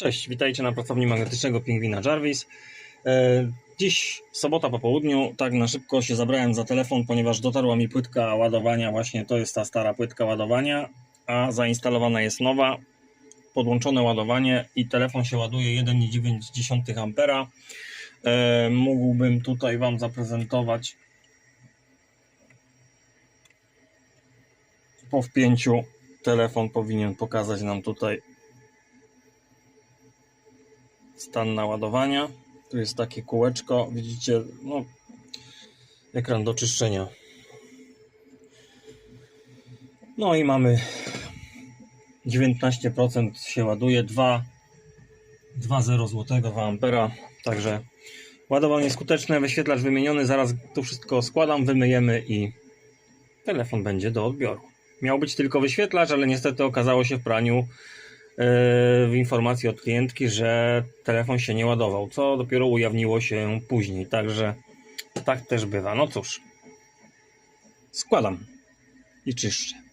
Cześć, witajcie na pracowni magnetycznego pingwina Jarvis. E, Dziś sobota po południu, tak na szybko się zabrałem za telefon, ponieważ dotarła mi płytka ładowania, właśnie to jest ta stara płytka ładowania, a zainstalowana jest nowa, podłączone ładowanie i telefon się ładuje 1,9 A. E, Mógłbym tutaj Wam zaprezentować po wpięciu telefon powinien pokazać nam tutaj stan naładowania. Tu jest takie kółeczko, widzicie, no, ekran do czyszczenia. No i mamy 19% się ładuje, 2 2,0 zł 2 ampera, także ładowanie skuteczne, wyświetlacz wymieniony, zaraz tu wszystko składam, wymyjemy i telefon będzie do odbioru. Miał być tylko wyświetlacz, ale niestety okazało się w praniu w informacji od klientki, że telefon się nie ładował, co dopiero ujawniło się później. Także tak też bywa. No cóż, składam i czyszczę.